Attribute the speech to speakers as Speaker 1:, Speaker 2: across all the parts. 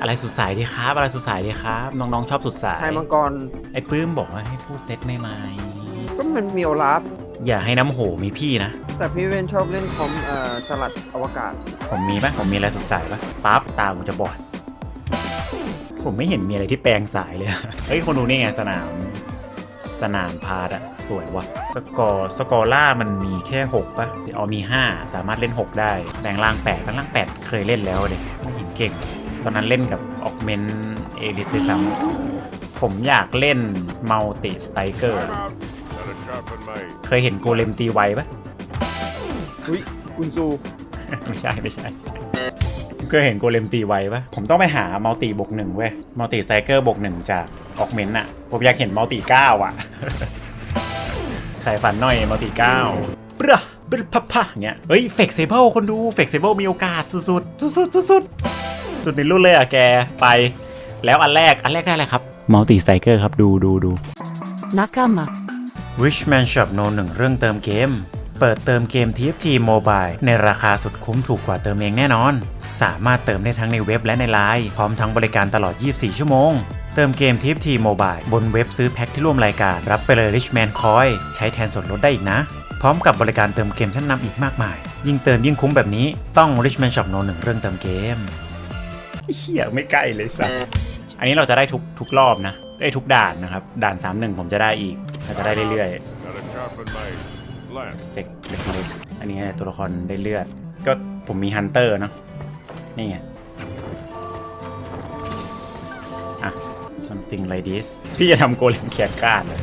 Speaker 1: อะไรสุดสายดีครับ อะไรสุดสายดีครับ น้องๆชอบสุดสาย
Speaker 2: ไทยมังกร
Speaker 1: ไอ้ปื้มบอกว่าให้พูดเซตไม่ไหม
Speaker 2: ก็มันมีโอลาฟ
Speaker 1: อย่าให้น้ำโหมีพี่นะ
Speaker 2: แต่พี่เวนชอบเล่นคอมเอ่อสลัดอวกาศ
Speaker 1: ผมมีปะผมมีอะไรสุดสายปะปั๊บตาผมจะบอด ผมไม่เห็นมีอะไรที่แปลงสายเลยเฮ้ยคนดูนี่ไงสนาม สนามพาร์ตอะสวยวะสกอร์สกอร่ามันมีแค่6ปะอ๋อมี 5 สามารถเล่น 6 ได้แรงล่าง8แรงล่าง 8 เคยเล่นแล้วเด็กไม่เห็นเก่ง ตอนนั้นเล่นกับออกเมนเอลิทด้วยซ้ำผมอยากเล่นมัลติสไตเกอร์
Speaker 3: Gotta sharpen my
Speaker 1: เคยเห็นโกเลมตีไวปะ
Speaker 2: อุ้ยคุณซู
Speaker 1: ไม่ใช่ไม่ใช่เคยเห็นโกเลมตีไวปะผมต้องไปหามัลติบวกหนึ่งเว้ยมัลติสไตเกอร์บวกหนึ่งจากออกเมนต์อะผมอยากเห็นมัลติเก้าอะใครฝันหน่อยมัลติเก้าปะปะพะพะเงี้ยเฮ้ยเฟกเซเบิลคนดูเฟกเซเบิลมีโอกาสสุดๆ สุดๆ สุดๆ สุดในรุ่นเลยอะแกไป แล้วอันแรกอันแรกได้อะไรครับมัลติสไตเกอร์ครับดูดูดู
Speaker 4: 仲間
Speaker 1: Richman Shop No 1เรื่องเติมเกม เปิดเติมเกม TFT Mobile ในราคาสุดคุ้มถูกกว่าเติมเองแน่นอน สามารถเติมได้ทั้งในเว็บและในไลน์พร้อมทั้งบริการตลอด 24 ชั่วโมง เติมเกม TFT Mobile บนเว็บซื้อแพ็คที่ร่วมรายการ รับไปเลย Richman Coin ใช้แทนส่วนลดได้อีกนะ พร้อมกับบริการเติมเกมชั้นนำอีกมากมาย ยิ่งเติมยิ่งคุ้มแบบนี้ต้อง Richman Shop No 1เรื่องเติมเกม เฮียไม่ใกล้เลยสัสอันนี้เราจะได้ทุกทุกรอบนะ ได้ทุกด่านนะครับ ด่าน3-1ผมจะได้อีกเราจะได้เรื่อยๆเล็กเล็กๆอันนี้ตัวละครได้เลือด ก็ผมมีฮันเตอร์เนาะ นี่ไง อะ something like this พี่จะทำโกเลมเคียร์การดเลย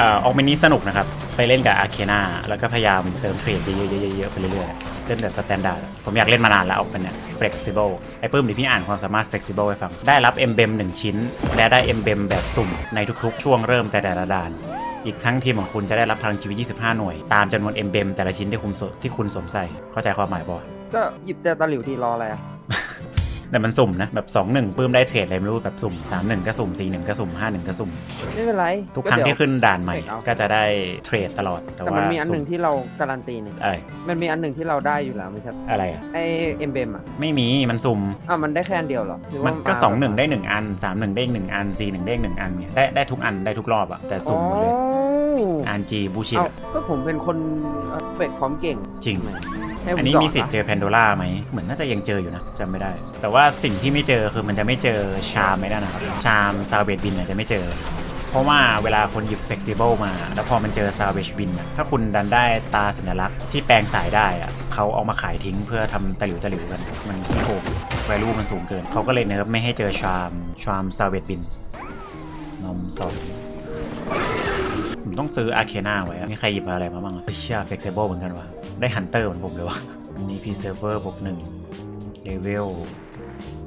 Speaker 1: อ่อออกเมนนี้สนุกนะครับ ไปเล่นกับอาเคนาแล้วก็พยายามเติมเทรดเยอะๆไปเรื่อยๆ เล่นแบบสแตนดาร์ดผมอยากเล่นมานานแล้วเอาเป็นเนี่ย flexible ไอ้ปื้มดิพี่อ่านความสามารถ flexible ให้ฟัง ได้รับ emblem 1 ชิ้น และได้ emblem แบบสุ่มในทุกๆ ช่วงเริ่มแต่ละด่าน อีกทั้งทีมของคุณจะได้รับพลังชีวิต 25 หน่วย ตามจำนวน emblem แต่ละชิ้นที่คุณสที่คุณสวมใส่เข้าใจความหมายบ่
Speaker 2: ก็หยิบแต่ตะหลิวที่รออะไรอะ
Speaker 1: แต่มันสุ่มนะแบบ2 1ปื้มได้เทรดอะไรไม่รู้แบบสุ่ม3 1ก็สุ่ม4 1ก็สุ่ม5 1ก็สุ่ม
Speaker 2: ไม่เป็นไร
Speaker 1: ทุกครั้งที่
Speaker 2: เดี๋ยว
Speaker 1: ขึ้นด่านใหม่
Speaker 2: เทรดเอา
Speaker 1: ก็จะได้เทรดตลอดแต่
Speaker 2: แต่
Speaker 1: ว่า
Speaker 2: มันมีอันหนึ่ง
Speaker 1: สุ่
Speaker 2: ที่เราการันตีนี่
Speaker 1: เอ้ย
Speaker 2: มันมีอันหนึ่งที่เราได้อยู่แล้วไม่ใช่
Speaker 1: อะไรอะ
Speaker 2: ไอเอ็มเบมอะ
Speaker 1: ไม่มีมันสุ่ม
Speaker 2: อะมันได้แค่อันเดียวเหรอหรือว่า
Speaker 1: มันก็าสองหนึ่งได้หนึ่งอันสามหนึ่งได้อีกหนึ่งอันสี่หนึ่งได้อีกหนึ่งอันไงได้ได้ทุกอันได้ทุกรอบอะแต่สุ่มหมดเลย
Speaker 2: อ๋อ
Speaker 1: อันจีบูชิ
Speaker 2: เอ้าก็ผมเป็นคนเฟกคอมเก่ง
Speaker 1: จริง
Speaker 2: ให้ผ
Speaker 1: อันนี้
Speaker 2: ส
Speaker 1: มีสิทธิ์ะเจอแพนโดล่าไหมเหมือนน่าจะยังเจออยู่นะจำไม่ได้ แต่ว่าสิ่งที่ไม่เจอคือมันจะไม่เจอชามไม่ได้นะครับ ชามซาเวดบินเนี่ยจะไม่เจอ เพราะว่าเวลาคนหยิบเฟกซิเบิลมา แล้วพอมันเจอซาเวชบินถ้าคุณดันได้ตาสัญลักษณ์ที่แปลงสายได้อะเขาเอามาขายทิ้งเพื่อทำตะหลิวตะหลิวกัน มันที่โกงแวลูมันสูงเกิน เขาก็เลยเนิร์ฟไม่ให้เจอชามชามซาเวดบินนมสด ผมต้องซื้ออาร์เคนาไว้อะมีใครหยิบอะไรมาบ้างอะเชี่ยเฟกซิเบิลเหมือนกันวะ ได้ฮันเตอร์เหมือนผมเลยวะอันนี้พีเซิร์ฟเวอร์บวกหนึ่งเลเวล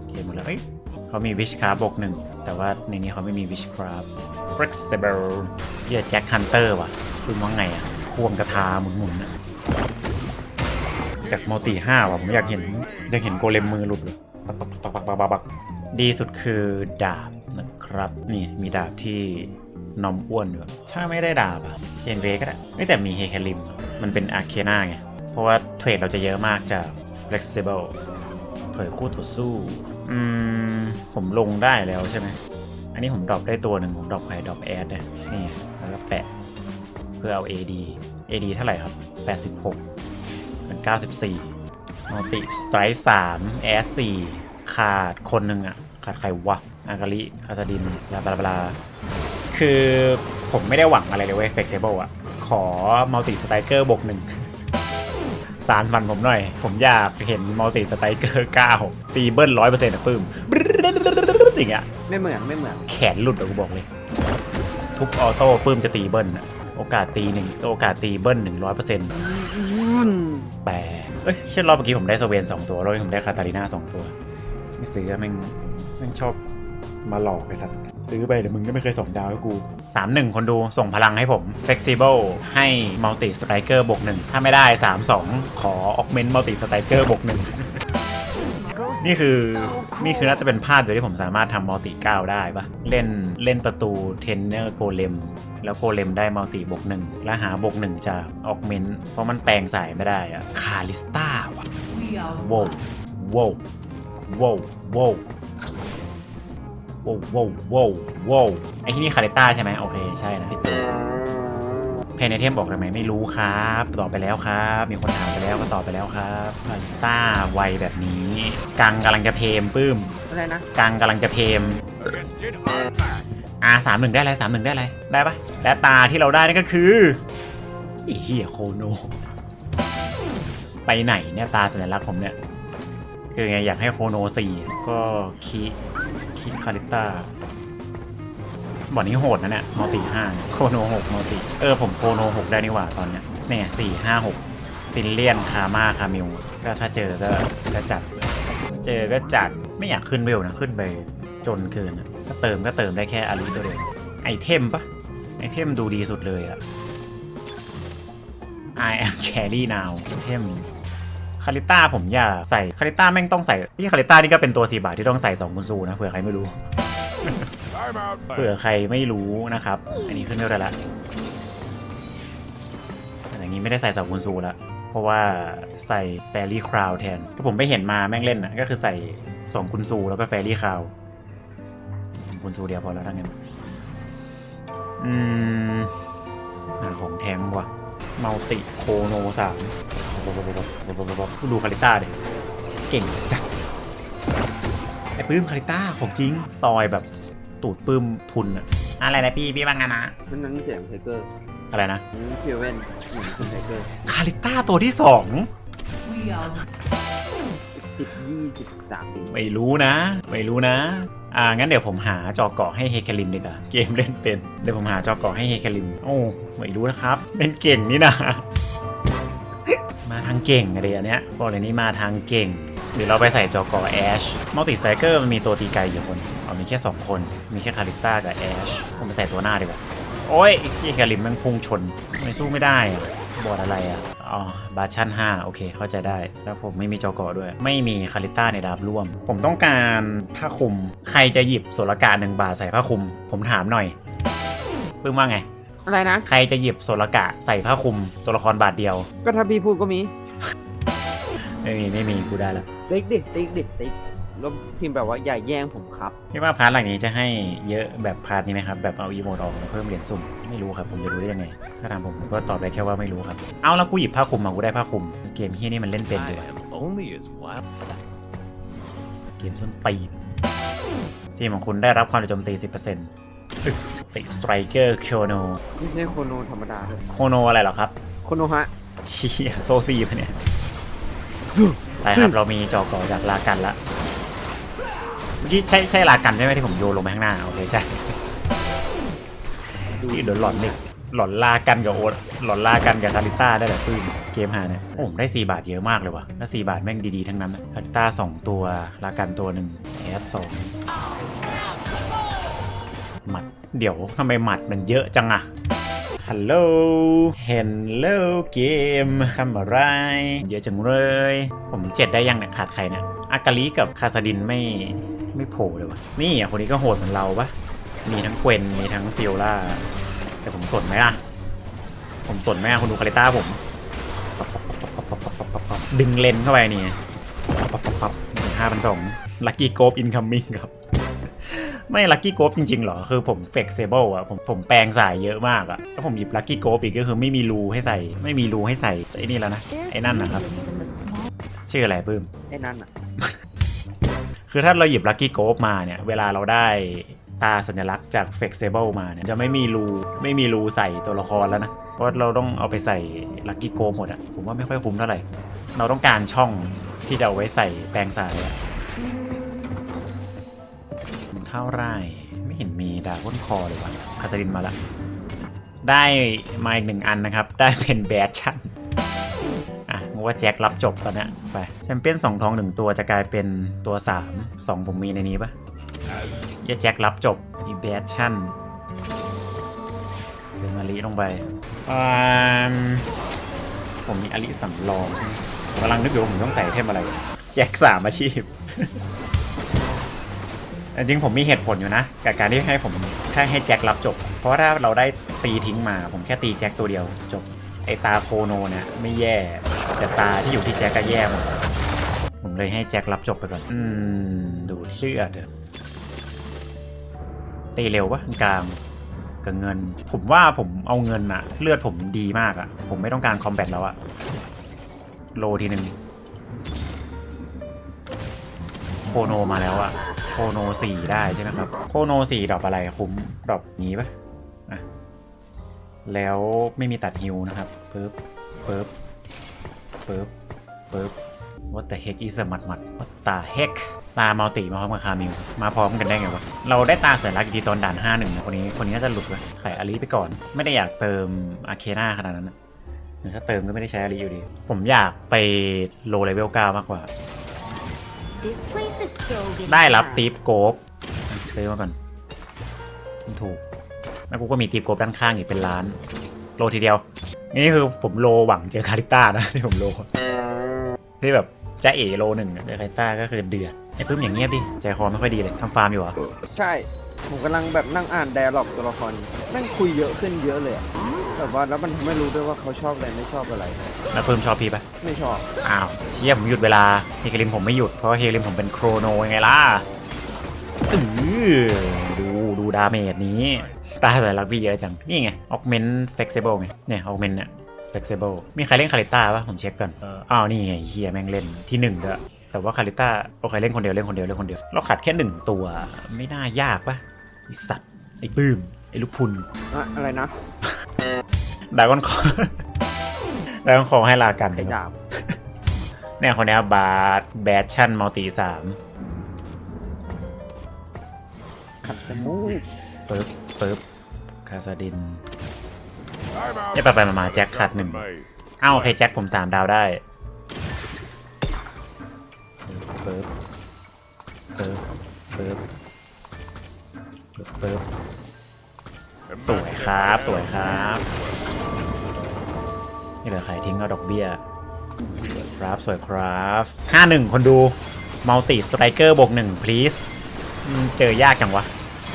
Speaker 1: เกมหมดแล้วเอ้ยเขามีวิชคราฟบวกหนึ่งแต่ว่าในนี้เขาไม่มีวิชคราฟเฟกซิเบิลเฮียแจ็คฮันเตอร์ว่ะคุณว่าไงอะควงกระทาหมุนๆอะจากมัลติห้าว่ะผมอยากเห็นอยากเห็นโกเลมมือหลุดเลยปักปักปักปักปักปักดีสุดคือดาบนะครับ นี่มีดาบที่ นมอ้วนอยู่ถ้าไม่ได้ดาบอะเชนเวก็ได้ไม่แต่มีเฮคาริม มันเป็นอาร์เคนาไง เพราะว่าเทรดเราจะเยอะมากจาก flexible เผยคู่ต่อสู้ อืม ผมลงได้แล้วใช่ไหม อันนี้ผมดรอปได้ตัวหนึ่งผมดรอปใครดรอปแอดนะนี่แล้วก็แปะ เพื่อเอา AD AD เท่าไหร่ครับ 86เป็น94มัลติสไตร์3แอส4ขาดคนหนึ่งอะขาดใครวะอากาลิคาตาดิน บลาบลาบลา คือผมไม่ได้หวังอะไรเลยเว้ย flexible อะขอ multi striker บวกหนึ่งสารฟันผมหน่อย ผมอยากเห็น multi striker 9ตีเบิ้ลร้อยเปอร์เซ็นต์อะปื้มอย่างเงี้ย
Speaker 2: ไม่เหมือนไม่เหมือน
Speaker 1: แขนหลุดอะกูบอกเลย ทุกออโต้ปื้มจะตีเบิ้ลอะโอกาสตีหนึ่งโอกาสตีเบิ้ลหนึ่งร้อยเปอร์เซ็นต์แปลเอ้ยเช่นรอบเมื่อกี้ผมได้สเวนสองตัวรอบนี้ผมได้คาตาลิน่าสองตัว ไม่ซื้ออะแม่งแม่งชอบ มาหลอกไปครับซื้อไปเดี๋ยวมึงก็ไม่เคยส่งดาวให้กูสามหนึ่งคนดูส่งพลังให้ผม flexible ให้ multi striker บวกหนึ่งถ้าไม่ได้สามสองขอ augment multi striker บวกหนึ่งนี่คือนี่คือน่าจะเป็นพลาดโดยที่ผมสามารถทำมัลติเก้าได้ปะเล่นเล่นประตูเทนเนอร์โกเลมแล้วโกเลมได้มัลติบวกหนึ่งแล้วหาบวกหนึ่งจากออกเมนเพราะมันแปลงสายไม่ได้อะคาลิสตาวะโว้วโว้วว้าวว้า วว้าวว้าวว้าวว้าวไอที่นี่คาริต้าใช่ไหมโอเคใช่นะเพนไอเทมบอกทำไมไม่รู้ครับตอบไปแล้วครับ มีคนถามไปแล้วก็ตอบไปแล้วครับคาริต้าไวแบบนี้กังกำลังจะเพมปื้ม
Speaker 2: อะไรนะ
Speaker 1: กังกำลังจะเพม
Speaker 3: Against it, hard back.
Speaker 1: อ่าสามหนึ่งได้อะไรสามหนึ่งได้อะไรได้ปะและตาที่เราได้นั่นก็คือไอ้เฮียโคโนไปไหนเนี่ยตาสัญลักษณ์ผมเนี่ยคือไงอยากให้โคโนสี่ก็คี คีคาริต้าบอดนี้โหดนะเนี่ยมัลติห้าโคโนหกมัลติเออผมโคโนหกได้นี่หว่าตอนเนี้ยเนี่ยสี่ห้าหกซินเลียนคาม่าคามิวก็ถ้าเจอก็ก็จัด เจอก็จัดไม่อยากขึ้นเวลนะขึ้นไปจนเกินอะถ้าเติมก็เติมได้แค่อาริตัวเดียวไอเทมปะไอเทมดูดีสุดเลยอะ I am carry now ไอเทม คาริต้าผมอยากใส่คาริต้าแม่งต้องใส่ที่คาริต้านี่ก็เป็นตัวสีบาทที่ต้องใส่2กุนซูนะเผื่อใครไม่รู้ เผื่อใครไม่รู้นะครับ อันนี้ขึ้นเรื่อยๆล้วแต่อย่างนี้ไม่ได้ใส่สองกุนซูละเพราะว่าใส่แฟรี่คราวแทนก็ผมไปเห็นมาแม่งเล่นนะก็คือใส่สองกุนซูแล้วก็แฟรี่คราวกุนซูเดียวพอแล้วทั้งนั้นอืมหาของแทงว่ะมัลติโคโนสาม ดูคาริต้าเด็เก่งจัดไอ้ปื้มคาริต้าของจริงซอยแบบตูดปื้มพุนอะอะไรนะพี่พี่บางงานนะ
Speaker 2: มันนั้นเสียงไทเกอร์
Speaker 1: อะไรนะ
Speaker 2: นั้นฟิวเว่นเหมือนคุณไทเกอร์
Speaker 1: คาริต้าตัวที่สอง
Speaker 2: สิบยี่สิบสามปี
Speaker 1: ไม่รู้นะ ไม่รู้นะ อ่า งั้นเดี๋ยวผมหาจอเกาะให้เฮเคลิมดีกว่า เกมเล่นเป็น เดี๋ยวผมหาจอเกาะให้เฮเคลิม โอ้ ไม่รู้นะครับเล่นเก่งนี่นะมาทางเก่งอะไรอันเนี้ยบอกเลยนี่มาทางเก่งเดี๋ยวเราไปใส่จอกาะแอชมัลติไซเกอร์มันมีตัวตีไกลอยู่คนเอามีแค่ 2 คน มีแค่คาริสตากับแอชผมไปใส่ตัวหน้าดีกว่า โอ้ยเฮเคลิมมันพุ่งชน ไม่สู้ไม่ได้อะบอดอะไรอะ อ๋อ บาชั่น 5 โอเค เข้าใจได้ แล้วผมไม่มีจอกาะด้วย ไม่มีคาริต้าในดาบร่วม ผมต้องการผ้าคลุม ใครจะหยิบโสรกาหนึ่งบาทใส่ผ้าคลุม ผมถามหน่อย ปึ้งว่าไง
Speaker 2: อะไรนะ
Speaker 1: ใครจะหยิบโสรกะใส่ผ้าคลุมตัวละครบาทเดียว
Speaker 2: ก็ถ้าพี่พูดก็มี
Speaker 1: ไม่มีไม่มีกูได้แล้ว
Speaker 2: ติ๊กดิติ๊กดิติ๊กแล้วพิมพ์แบบว่าอย่าแย่งผมครับ
Speaker 1: พี่ว่าพาร์ทหลังนี้จะให้เยอะแบบพาร์ทนี้ไหมครับ แบบเอาอีโมดออกแล้วเพิ่มเหรียญสุ่มไม่รู้ครับผมจะรู้ได้ยังไงถ้าถามผมผมก็ตอบได้แค่ว่าไม่รู้ครับ เอาแล้วกูหยิบผ้าคลุมมากูได้ผ้าคลุม เกมที่นี่มันเล่นเป็นดี
Speaker 4: I
Speaker 1: วะ
Speaker 4: am only as wild.
Speaker 1: เกมส้นตีนทีมของคุณได้รับความโจมตี 10%อึ๊ก ติสไตรเกอร์โคโน
Speaker 2: ไม่ใช่โคโนธรรมดาด้วย
Speaker 1: โคโนอะไรเหรอครับ
Speaker 2: โคโนฮะ
Speaker 1: เชียโซซีปะเนี่ยไปครับเรามีจอกอจากลากันละเมื่อกี้ใช่ใช่ลากันใช่ไหมที่ผมโยนลงไปข้างหน้าโอเคใช่นี่เดี๋ยวหลอนนี่หลอนลากันกับโอ๊ตหลอนลากันกับคาริต้าได้แหละปื้มเกมหาเนี่ยโอ้ผมได้ 4 บาทเยอะมากเลยว่ะแล้ว4บาทแม่งดีๆทั้งนั้นอะคาริต้า2 ตัวลากันตัวหนึ่งแอสสองหมัด เดี๋ยวทำไมหมัดมันเยอะจังอะฮัลโหลเฮลโลเกมทำอะไร เยอะจังเลย ผมเจ็ดได้ยังเนี่ยขาดใครเนี่ยอากาลิกับคาซาดินไม่ไม่โผล่เลยวะนี่อะคนนี้ก็โหดเหมือนเราปะมีทั้งเกวนมีทั้งฟิโอล่า แต่ผมสนไหมล่ะ ผมสนไหมอะคุณดูคาริต้าผม ดึงเลนเข้าไปนี่ห้าพันสองลัคกี้โกบอินคัมมิ่งครับ ไม่ลัคกี้โกบจริงๆเหรอ คือผมเฟกเซเบิลอะผมผมแปลงสายเยอะมากอะแล้วผมหยิบลัคกี้โกบอีกก็คือไม่มีรูให้ใส่ ไม่มีรูให้ใส่ไอ้นี่แล้วนะ ไอ้นั่นนะครับ ชื่ออะไรปื้ม
Speaker 2: ไอ้นั่นอะ
Speaker 1: คือถ้าเราหยิบลัคกี้โกบมาเนี่ย เวลาเราได้ตาสัญลักษณ์จากเฟกเซเบิลมาเนี่ย จะไม่มีรูไม่มีรูใส่ตัวละครแล้วนะ เพราะเราต้องเอาไปใส่ลัคกี้โกบหมดอะผมว่าไม่ค่อยคุ้มเท่าไหร่ เราต้องการช่องที่จะเอาไว้ใส่แปลงสายอะ เท่าไรไม่เห็นมีดาบก้นคอเลยวะคาตาลินมาละได้มาอีกหนึ่งอันนะครับ ได้เป็นแบดชั่นอะมึงว่าแจ็ครับจบตอนนี้ไปแชมเปี้ยนสองทองหนึ่งตัวจะกลายเป็นตัวสามสองผมมีในนี้ปะเหี้ยแจ็ครับจบมีแบดชั่นเดินมาลีลงไปอ่าผมมีอลิสำรองผมกำลังนึกอยู่ผมต้องใส่เทมอะไร แจ็คสามอาชีพ จริงผมมีเหตุผลอยู่นะกับการที่ให้ผมแค่ให้แจ็ครับจบ เพราะว่าถ้าเราได้ตีทิ้งมา ผมแค่ตีแจ็คตัวเดียวจบไอตาโคโนเนี่ยไม่แย่ แต่ตาที่อยู่ที่แจ็คก็แย่หมดผมเลยให้แจ็ครับจบไปก่อน อืม ดูเลือดอะตีเร็วปะกลางกับเงิน ผมว่าผมเอาเงินอะเลือดผมดีมากอะผมไม่ต้องการคอมแบทแล้วอะโลทีหนึ่งโคโนมาแล้วอะ โคโนสี่ได้ใช่ไหมครับ โคโนสี่ดอปอะไรคุ้มดอปนี้ปะอะแล้วไม่มีตัดฮิวนะครับปึ๊บปึ๊บปึ๊บปึ๊บ What the heck is a มัดมัด What the heck ตามัลติมาพร้อมกับคามิวมาพร้อมกันได้ไงวะ เราได้ตาสัญลักษณ์อีกทีตอนด่าน 5 1นะคนนี้คนนี้น่าจะหลุดไปขายอาลีไปก่อน ไม่ได้อยากเติมอาเคนาขนาดนั้นนะหรือถ้าเติมก็ไม่ได้ใช้อาลีอยู่ดี ผมอยากไปโลเลเวล9มากกว่า
Speaker 4: This place is so good.
Speaker 1: ได้รับตีฟโกบซื้อมาก่อนมันถูก แล้วกูก็มีตีฟโกบด้านข้างอีกเป็นล้าน โลทีเดียว นี่คือผมโลหวังเจอคาริต้านะที่ผมโลที่แบบจะเอโลหนึ่งเจอคาริต้าก็คือเดือดไอ้ปื้มอย่างเงียบดิใจคอไม่ค่อยดีเลยทำฟาร์มอยู่เหรอ
Speaker 2: ใช่ ผมกำลังแบบนั่งอ่านไดอะล็อกตัวละครแม่งคุยเยอะขึ้นเยอะเลยอะ แบบว่าแล้วมันทำให้รู้ด้วยว่าเขาชอบอะไรไม่ชอบอะไร
Speaker 1: แล้วปื้มชอบพี่ปะ
Speaker 2: ไม่ชอบ
Speaker 1: อ้าวเชี่ยผมหยุดเวลาเฮกลิมผมไม่หยุดเพราะว่าเฮกลิมผมเป็นโครโนยังไงล่ะอือดูดูดาเมจนี้ตาแต่ลักพี่เยอะจัง นี่ไงออกเมนต์เฟกซิเบิลไงเนี่ยออกเมนต์เนี่ย flexible มีใครเล่นคาริต้าปะผมเช็คก่อนเอออ้าวนี่ไงเฮียแม่งเล่นที่หนึ่งด้วยแต่ว่าคาริต้าโอเคเล่นคนเดียวเล่นคนเดียวเล่นคนเดียว เราขัดแค่หนึ่งตัวไม่น่ายากปะไอสัตว์ไอปื้มไอลูกพุน
Speaker 2: อะอะไรนะ
Speaker 1: ดากอนคอดากอนคอให้ลากัน
Speaker 2: ไอ้ดาบ
Speaker 1: เนี่ยคนเนี้ยบาร์แบดชั่นมัลติสาม
Speaker 2: ขัดจมูก
Speaker 1: ปึ๊บปึ๊บคาซาดิน
Speaker 3: I'm out.
Speaker 1: เนี่ยไปไปมาๆแจ็คขาดหนึ่ง
Speaker 3: May.
Speaker 1: อ้าวโอเคแจ็คผมสามดาวได้ปึ๊บปึ๊บปึ๊บปึ๊บปึ๊บ สวยครับสวยครับนี่เหลือใครทิ้งเอาดอกเบี้ยสวยครับสวยครับห้าหนึ่งคนดูมัลติสไตรเกอร์บวกหนึ่ง please เจอยากจังวะ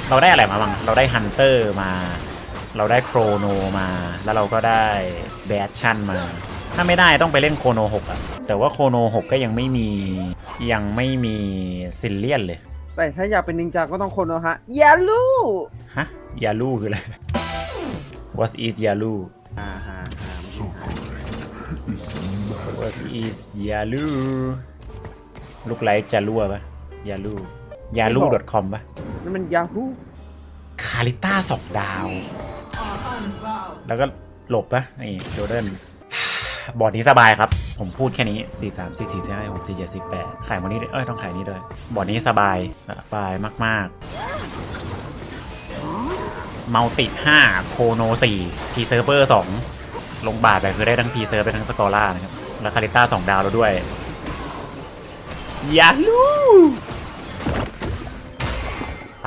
Speaker 1: เราได้อะไรมาบ้าง เราได้ฮันเตอร์มา เราได้โครโนมา แล้วเราก็ได้แบดชั่นมา ถ้าไม่ได้ต้องไปเล่นโคโน6อะแต่ว่าโคโน6ก็ยังไม่มียังไม่มีซิลเลียนเลย
Speaker 2: แต่ถ้าอยากเป็นนินจาก็ต้องคนนะฮะยาลู
Speaker 1: ฮะยาลูคืออะไร What is ยาลู
Speaker 2: อ่าฮะฮะไม่ใช่ฮะ
Speaker 1: What is ยาลูลูกไลท์จาลัวปะยาลูยาลู .com ปะ
Speaker 2: นั่นมันยาฮู
Speaker 1: คาริต้าสองดาว แล้วก็หลบปะนี่โจเดน บอร์ดนี้สบายครับ ผมพูดแค่นี้ 4 3 4 4 5 6 4 7 4 8ขายวันนี้ด้วยเอ้ย ต้องขายนี้ด้วย บอร์ดนี้สบาย สบายมากๆมัลติ5โคโน4พีเซิร์ฟเวอร์2ลงบาทไปคือได้ทั้งพีเซิร์ฟได้ทั้งสกอร่านะครับ แล้วคาริต้า2ดาวแล้วด้วย ยาลู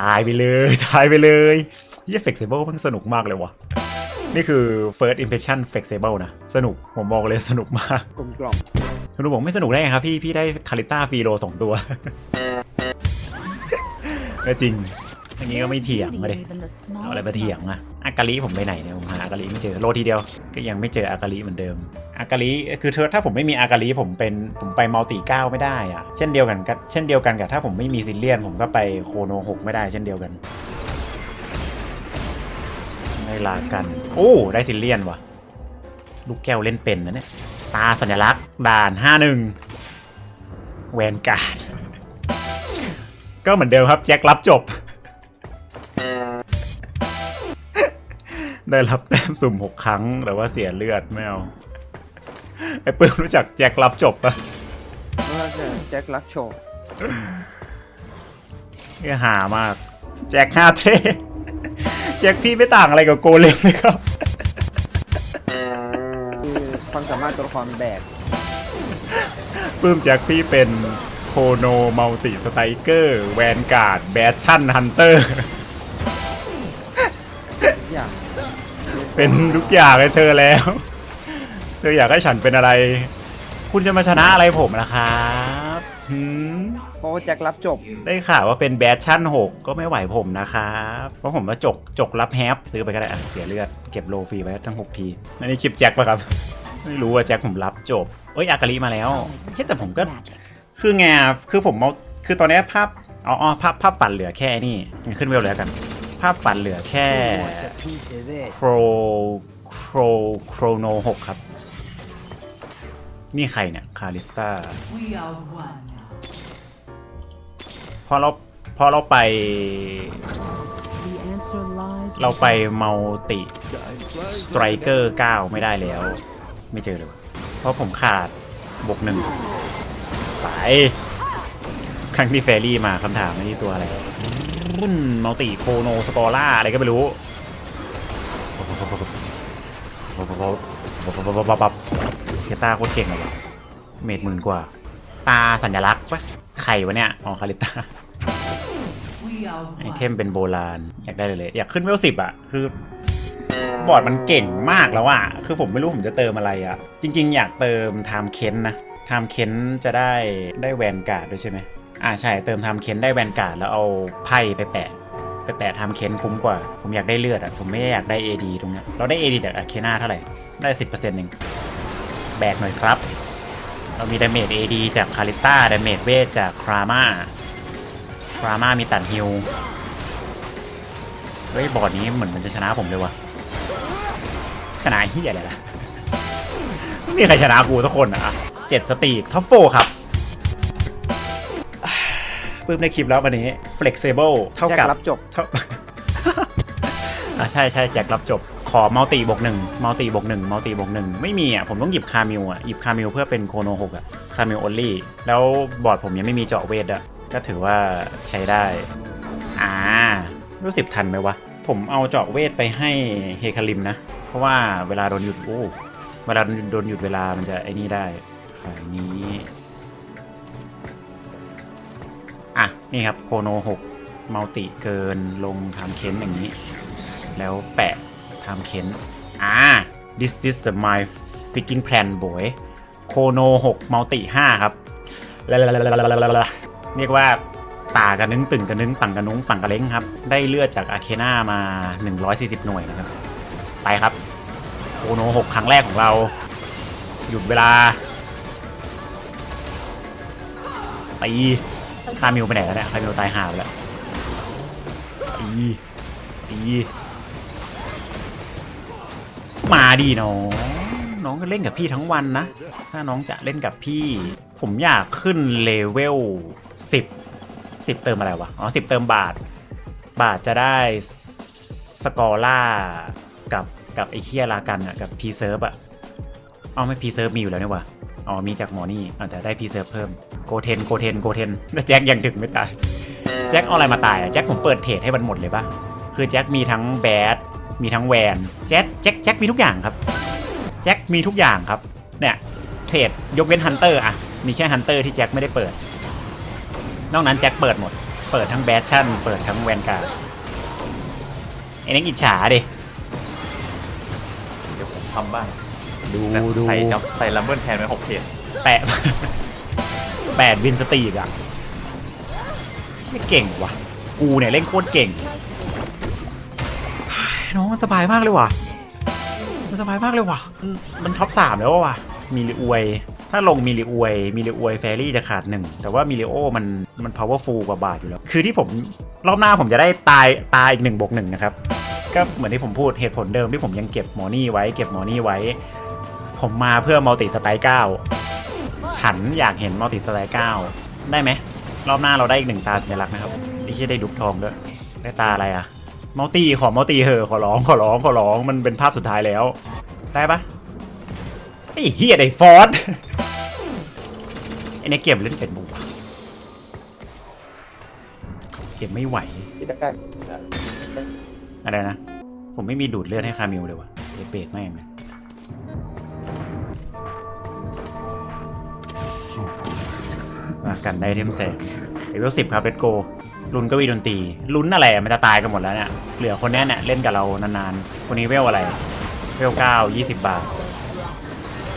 Speaker 1: ตายไปเลย ตายไปเลยเฮียเฟกซิเบิลมันสนุกมากเลยว่ะ นี่คือ first impression flexible นะ สนุก ผมบอกเลยสนุกมาก
Speaker 2: กลมกล่อม
Speaker 1: คุณลุงบอกไม่สนุกได้ไงครับพี่ พี่ได้คาริต้าฟีโรสองตัว ก็จริง อย่างนี้ก็ไม่เถียงมาเด็
Speaker 4: Even the
Speaker 1: เอาอะไร
Speaker 4: smallest
Speaker 1: มาเถียง
Speaker 4: mouse.
Speaker 1: อะอากาลิผมไปไหนเนี่ย ผมหาอากาลิไม่เจอ โลทีเดียว ก็ยังไม่เจออากาลิเหมือนเดิม อากาลิคือเธอถ้าผมไม่มีอากาลิผมเป็นผมไปมัลติเก้าไม่ได้อะเช่นเดียวกันกับเช่นเดียวกันกับถ้าผมไม่มีซิลเลียน ผมก็ไปโคโนหกไม่ได้เช่นเดียวกัน ได้ลากัน โอ้ ได้ซิลเลียนว่ะ ลูกแก้วเล่นเป็นนะเนี่ย ตาสัญลักษณ์ด่านห้าหนึ่งแวนการ์ด ก็เหมือนเดิมครับ แจ็ครับจบ ได้รับแต้มสุ่มหกครั้ง แต่ว่าเสียเลือดไม่เอาไอ้ปื้มรู้จักแจ็ครับจบปะ
Speaker 2: ไม่ว่าจะแจ็คลักโชว์
Speaker 1: เนี่ยหามาก แจ็คห้าเท แจ็คพี่ไม่ต่างอะไรกับโกเลมเลยครับ
Speaker 2: คือความสามารถตัวละครแบก
Speaker 1: ปื้มแจ็คพี่เป็นโคโนมัลติสไตรเกอร์แวนการ์ดแบชชั่นฮันเตอร์
Speaker 2: ทุกอย่าง
Speaker 1: เป็นทุกอย่างให้เธอแล้ว เธออยากให้ฉันเป็นอะไร คุณจะมาชนะอะไรผมนะครับหืม
Speaker 2: เพราะว่าแจ็ครับจบ
Speaker 1: ได้ข่าวว่าเป็นแบชชั่น 6 ก็ไม่ไหวผมนะครับ เพราะผมว่าจกจกรับแฮปซื้อไปก็ได้อะเสียเลือดเก็บโลฟรีไว้ทั้ง 6 ทีอันนี้คลิปแจ็คปะครับ ไม่รู้ว่าแจ็คผมรับจบเอ้ยอากาลิมาแล้วเฮ้ยแต่ผมก็
Speaker 4: Magic.
Speaker 1: คือไงอะคือผมเอาคือตอนนี้ภาพอ๋ออ๋อภาพภาพฝันเหลือแค่นี่มันขึ้นเวลเลยแล้วกัน ภาพฝันเหลือแค่ โครโครโครโนหกครับ นี่ใครเนี่ย คาริสตา
Speaker 5: We are one.
Speaker 1: พอเราพอเราไป เราไปมัลติสไตรเกอร์9ไม่ได้แล้ว ไม่เจอเลยเพราะผมขาดบวกหนึ่งไปครั้งที่แฟรี่มาคำถามนี่ตัวอะไรรุ่นมัลติโคโนสกอล่าอะไรก็ไม่รู้เกต้าโคตรเก่งเลยวะเมดหมื่นกว่า ตาสัญลักษณ์ปะใครวะเนี่ยอ๋อคาริต้า
Speaker 5: We are
Speaker 1: ไอเทมเป็นโบราณ อยากได้เลย อยากขึ้นเวลสิบอะ คือบอร์ดมันเก่งมากแล้วอะ คือผมไม่รู้ผมจะเติมอะไรอะ จริง ๆ อยากเติมไทม์เค้นนะไทม์เค้นจะได้ได้แวนการ์ดด้วยใช่ไหมอ่าใช่เติมไทม์เค้นได้แวนการ์ดแล้วเอาไพ่ไปแปะไปแปะไทม์เค้นคุ้มกว่า ผมอยากได้เลือดอะ ผมไม่ได้อยากได้ AD ตรงเนี้ย เราได้ AD จากอาเคนาเท่าไหร่ ได้สิบเปอร์เซ็นต์เองแบกหน่อยครับ เรามีดาเมจ AD จากคาริต้าดาเมจเวทจากครามา ครามามีตัดฮิลเฮ้ย บอร์ดนี้เหมือนมันจะชนะผมเลยวะชนะเฮียอะไรล่ะไม่มีใครชนะกูทุกคนอะเจ็ดสตีกท็อปโฟครับปื้มในคลิปแล้ววันนี้ flexible เท่า
Speaker 2: แจ็
Speaker 1: กับ
Speaker 2: ครับจบ
Speaker 1: เท่าอะใช่ใช่แจ็ครับจบขอมัลติบวกหนึ่งมัลติบวกหนึ่งมัลติบวกหนึ่งไม่มีอะ ผมต้องหยิบคามิวอะ หยิบคามิวเพื่อเป็นโคโนหกอะ คามิวอ n ลี่ แล้วบอร์ดผมยังไม่มีเจาะเวทอะ ก็ถือว่าใช้ได้ อ่า รู้สิบทันไหมวะ ผมเอาเจาะเวทไปให้เฮคาริมนะ เพราะว่าเวลาโดนหยุดโอ้เวลาโดนหยุดเวลามันจะไอ้นี่ได้ขายนี้ อะ นี่ครับโคโนหกมัลติเกินลงทำเค้นอย่างนี้ แล้วแปะทำเค้น อ่า this is my freaking plan boy โคโน6มัลติ5ครับลาลาลาลาลาลา เรียกว่าตากันนึงตึงกันนึงปังกันนุ้งปังกันเล้งครับ ได้เลือดจากอาเคนามา 140 หน่วยนะครับ ไปครับโคโน6ครั้งแรกของเรา หยุดเวลาตีคามิวไปไหนแล้วเนี่ยคามิวตายห่าไปแล้วตีตีมาดีน้องน้องก็เล่นกับพี่ทั้งวันนะ ถ้าน้องจะเล่นกับพี่ ผมอยากขึ้นเลเวล 10 10 เติมอะไรวะ อ๋อ 10 เติมบาท บาทจะได้สกอร่ากับกับไอเคียลากันอะกับพีเซิร์ฟอะเอาไม่พีเซิร์ฟมีอยู่แล้วนี่วะอ๋อมีจากหมอนี่แต่ได้พีเซิร์ฟเพิ่มโกเทนโกเทนโกเทนแล้วแจ็คยังถึงไม่ตายแจ็คเอาอะไรมาตายอะแจ็คผมเปิดเทรดให้มันหมดเลยปะคือแจ็คมีทั้งแบดมีทั้งแวนแจ็คแจ็คแจ็คมีทุกอย่างครับแจ็คมีทุกอย่างครับเนี่ยเทรดยกเว้นฮันเตอร์อะมีแค่ฮันเตอร์ที่แจ็คไม่ได้เปิด นอกนั้นแจ็คเปิดหมด เปิดทั้งแบทชั่น เปิดทั้งแวนการ์ดไอ้นักอิจฉาดิ
Speaker 6: เดี๋ยวผมทำบ้าง
Speaker 1: ดูดู
Speaker 6: ใส่จับใส่ลัมเบิลแทนไว้หกเพจ
Speaker 1: แปะ แปดวินสตีกอะเหี้ยเก่งว่ะ กูเนี่ยเล่นโคตรเก่ง น้องมันสบายมากเลยว่ะ มันสบายมากเลยว่ะ มันมันท็อปสามแล้วว่ะ มีลิอวย ถ้าลงมีลิอวยมีลิอวยแฟรี่จะขาดหนึ่งแต่ว่ามิลิโอมันมัน powerful กว่าบาทอยู่แล้ว คือที่ผมรอบหน้าผมจะได้ตายตายอีกหนึ่งบวกหนึ่งนะครับ ก็เหมือนที่ผมพูดเหตุผลเดิมที่ผมยังเก็บหมอนี่ไว้ เก็บหมอนี่ไว้ ผมมาเพื่อมัลติสไตล์เก้าฉันอยากเห็นมัลติสไตล์เก้าได้ไหมรอบหน้าเราได้อีกหนึ่งตาสัญลักษณ์นะครับไอ้ที่ได้ดุกทองด้วยได้ตาอะไรอะมัลติขอมัลติเหอะขอร้องขอร้องขอร้องมันเป็นภาพสุดท้ายแล้ว ได้ปะ อ้เฮียไอ้ฟอสไอ้ในเกมเล่นเป็นบุวเกมไม่ไหวอะไรนะ ผมไม่มีดูดเลือดให้คามิลเลยวะเอเปดแม่งเลยมากันได้เทมแสงเลเวลสิบครับเลตโกลุนก็วีดนตรีลุ้นอะไรอะมันจะตายกันหมดแล้วเนี่ย เหลือคนเนี้ยเนี่ยเล่นกับเรานานๆ คนนี้เวลอะไร เวลเก้ายี่สิบบาท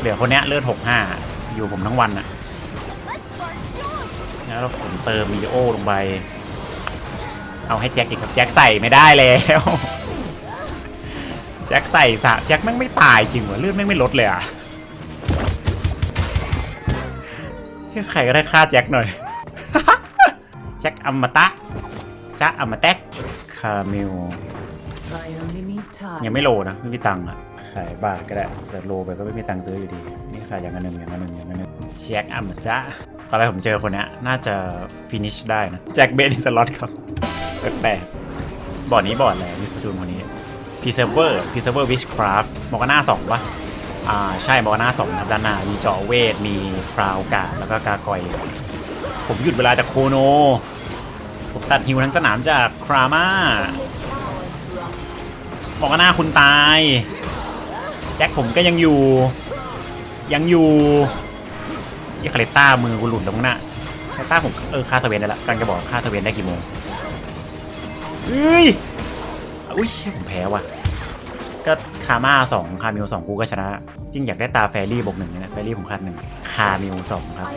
Speaker 1: เหลือคนเนี้ยเลือดหกห้าอยู่ผมทั้งวันอะแล้วผมเติมวีดีโอลงไป เอาให้แจ็คอีกครับแจ็คใส่ไม่ได้แล้วแจ็คใส่สะแจ็คแม่งไม่ตายจริงวะเลือดแม่งไม่ลดเลยอะให้ใครก็ได้ฆ่าแจ็คหน่อยแจ็คอมตะจ๊ะอมแตกคามิล
Speaker 5: I only need time.
Speaker 1: ยังไม่โลนะไม่มีตังค์อะ ขายบาทก็ได้แต่โลไปก็ไม่มีตังค์ซื้ออยู่ดี นี่ขายอย่างละหนึ่งอย่างละหนึ่งอย่างละหนึ่งแจ็คอมจ๊ะตอนแรกผมเจอคนนี้น่าจะฟินิชได้นะแจ็คเบนสล็อตครับแปลกๆบอร์ดนี้บอร์ดอะไรมีประตูนคนนี้พีเซเวอร์พีเซเวอร์วิชคราฟมอกนาสองปะอ่าใช่มอกนาสองครับด้านหน้ามีเจาะเวท มีพราวกาดแล้วก็กากอย ผมหยุดเวลาจากโคโน ผมตัดฮิวทั้งสนามจากครามาบอกว่าหน้าคุณตาย จ็คผมก็ยังอยู่ ยังอยู่ยี่คาเลต้ามือกูหลุดตรงหน้าคาเลต้าผมเออค่าสเวนได้ละกำลังจะบอกค่าสเวนได้กี่โมงเฮ้ยอุ้ยผมแพ้ว่ะ ก็คาม่าสองคามิวสองกูก็ชนะ จริงอยากได้ตาแฟรี่บวกหนึ่งนะแฟรี่ผมขาดหนึ่งคามิวสองครับ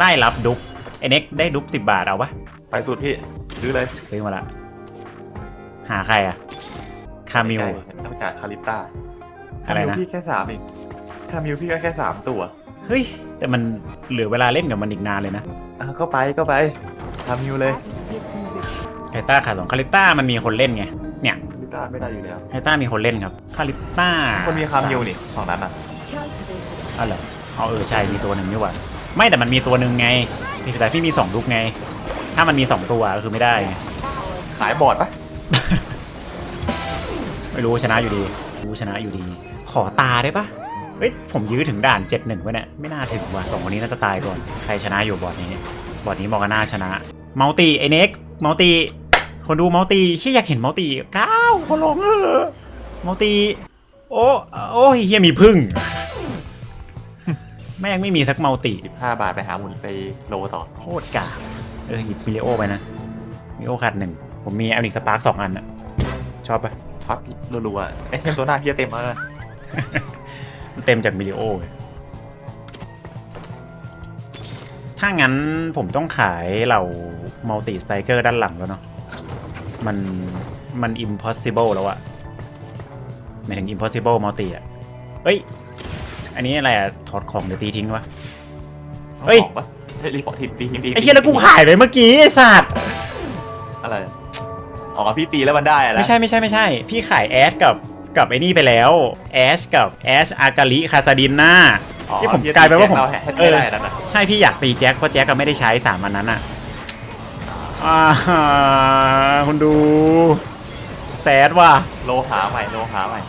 Speaker 1: ได้รับดุ๊กไอเน็กได้ดุ๊กสิบบาทเอาปะ
Speaker 6: ไปสุดพี่ซื้อเลย
Speaker 1: ซื้อมาละหาใครอะคามิว
Speaker 6: นอกจากคาริต้า
Speaker 1: อะไร
Speaker 6: คามิว
Speaker 1: นะ
Speaker 6: พี่แค่สามเองคามิวพี่ก็แค่สามตัว
Speaker 1: เฮ้ย แต่มันเหลือเวลาเล่นกับมันอีกนานเลยนะ
Speaker 6: อะก็ไปก็ไปคามิวเลย
Speaker 1: ไคต้าขาดสองคาริต้ามันมีคนเล่นไง เนี่ย
Speaker 6: คาริต้าไม่ได้อยู่แล้ว
Speaker 1: ไคต้ามีคนเล่นครับ คาริต้า
Speaker 6: คนมีคามิวนี่ฝั่งนั้นอะ
Speaker 1: อ๋อเหรอเอาเออใช่มีตัวหนึ่งนี่หว่า ไม่แต่มันมีตัวหนึ่งไงพี่แต่พี่มีสองลูกไง ถ้ามันมีสองตัวก็คือไม่ได้ไง
Speaker 6: ขายบอร์ดปะ
Speaker 1: ไม่รู้ชนะอยู่ดี รู้ชนะอยู่ดี ขอตาได้ปะเฮ้ยผมยื้อถึงด่านเจ็ดหนึ่งไว้เนี่ยไม่น่าถึงว่ะสองคนนี้น่าจะตายก่อน ใครชนะอยู่บอร์ดนี้ บอร์ดนี้มอร์กาน่าชนะ เมาตีไอเน็กเมาตีคนดูเมาตีเชี่ยอยากเห็นเมาตีก้าวขอร้องเถอะเมาตีโอ้โอ้ยเฮียมีพึ่ง แม่งไม่มีสักเมาตี
Speaker 6: สิบห้าบาทไปหาหมุนไปโลต่อ
Speaker 1: โคตรกากเออหยิบมิเลโอไปนะมิเลโอขาดหนึ่งผมมีแอลนิกสปาร์กสองอันอะชอบปะ
Speaker 6: ช็อตรัวๆไอเทมตัวหน้าพี่เต็มมากเลย
Speaker 1: มันเต็มจากมิเลโอเลยถ้างั้นผมต้องขายเหล่ามัลติสไตเกอร์ด้านหลังแล้วเนาะ มัน มัน impossible แล้วอะหมายถึง impossible multi อะเฮ้ย อันนี้อะไรอะถอดของเดี๋ยวตีทิ้งวะ เฮ้ย
Speaker 6: อาของปะใช่รีพอร์ตทีตีที
Speaker 1: ไอ้เชี่ยแล้วกูขายไปเมื่อกี้ไอ้สัตว์
Speaker 6: อะไร อ๋อพี่ตีแล้วมันได้อะนะ
Speaker 1: ไม่ใช่ไม่ใช่ไม่ใช่ พี่ขายแอชกับกับไอ้นี่ไปแล้วแอชกับแอชอากาลิคาซาดินน่า
Speaker 6: อ๋อ
Speaker 1: ที่ผม
Speaker 6: พี่
Speaker 1: กลายเป็นว่าผม
Speaker 6: แให้ไม่ได้นั่นนะ
Speaker 1: ใช่พี่อยากตีแจ็คเพราะแจ็คก็ไม่ได้ใช้สามอันนั้นอะอ่าคุณดูแสดว่ะ
Speaker 6: โลหาใหม่โลหาใหม่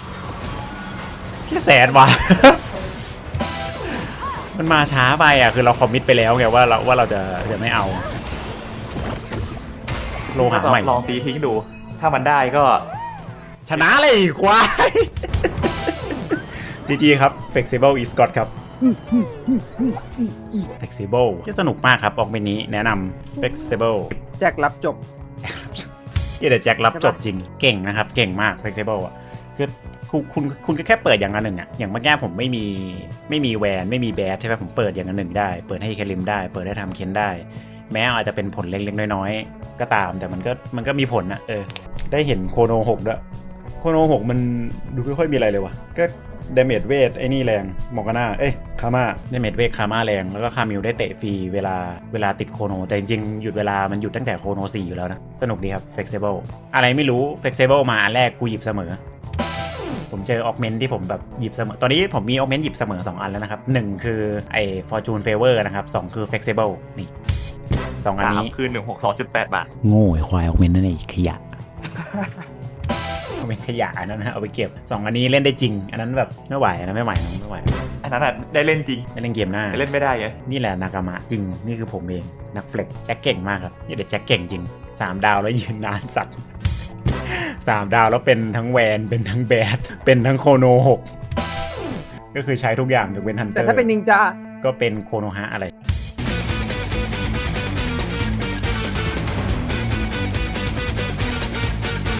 Speaker 1: พี่แสดว่ะมันมาช้าไปอะคือเราคอมมิตไปแล้วไงว่าเราว่าเราจะจะไม่เอา โลหะใหม่
Speaker 6: ลองตีทิ้งดู ถ้ามันได้ก็
Speaker 1: ชนะเลยอีกควายจีจีครับ flexible is god ครับ flexible ที่สนุกมากครับออกเมนนี้แนะนำ flexible
Speaker 2: แจ็ครับจบ
Speaker 1: เฮียแต่แจ็ครับจบจริง เก่งนะครับ เก่งมาก flexible อะคือคุณคุณคุณก็แค่เปิดอย่างละหนึ่งอะอย่างเมื่อกี้ผมไม่มีไม่มีแวนไม่มีแบดใช่ไหมผมเปิดอย่างละหนึ่งได้ เปิดให้เคลิมได้ เปิดให้ทำเคนได้ แม้อาจจะเป็นผลเล็กๆ น้อยๆ ก็ตามแต่มันก็มันก็มีผลนะเออ ได้เห็นโคโนหกด้วย โคโนหกมันดูไม่ค่อยมีอะไรเลยว่ะ ก็เดเมจเวทไอ้นี่แรงมองกาน่าเอ้ยคาม่าเดเมจเวทคาม่าแรง แล้วก็คามิวได้เตะฟรีเวลาเวลาติดโคโน แต่จริงๆหยุดเวลามันหยุดตั้งแต่โคโน4อยู่แล้วนะ สนุกดีครับ flexible อะไรไม่รู้ flexible มาอันแรกกูหยิบเสมอ ผมเจอออกเมนที่ผมแบบหยิบเสมอ ตอนนี้ผมมีออกเมนหยิบเสมอ 2 อันแล้วนะครับหนึ่งคือไอ้ fortune favor นะครับสองคือ flexible นี่ สองอัน
Speaker 6: สาม
Speaker 1: นี้
Speaker 6: คือหนึ่งหกสองจุดแปดบาท
Speaker 1: โง่ไอ้ควายออกเมนนั่นเองขยะ เอาเป็นขยะอันนั้นนะเอาไปเก็บสองอันนี้เล่นได้จริง อันนั้นแบบไม่ไหวอันนั้นไม่ไหวอันนั้นไม่ไหว
Speaker 6: อันนั้นอะได้เล่นจริง
Speaker 1: ได้เล่นเกมหน้า
Speaker 6: แต่เล่นไม่ได้ไง
Speaker 1: นี่แหละนากามะจริง นี่คือผมเองนักเฟล็กแจ็คเก่งมากครับนี่เด็แจ็คเก่งจริงสามดาวแล้วยืนนานสัตว์สามดาวแล้วเป็นทั้งแวนเป็นทั้งแบดเป็นทั้งโคโนหกก็คือใช้ทุกอย่างยกเว้นฮันเตอ
Speaker 2: แต่
Speaker 1: ร์
Speaker 2: ถ้าเป็นนินจา
Speaker 1: ก็เป็นโคโนฮะอะไร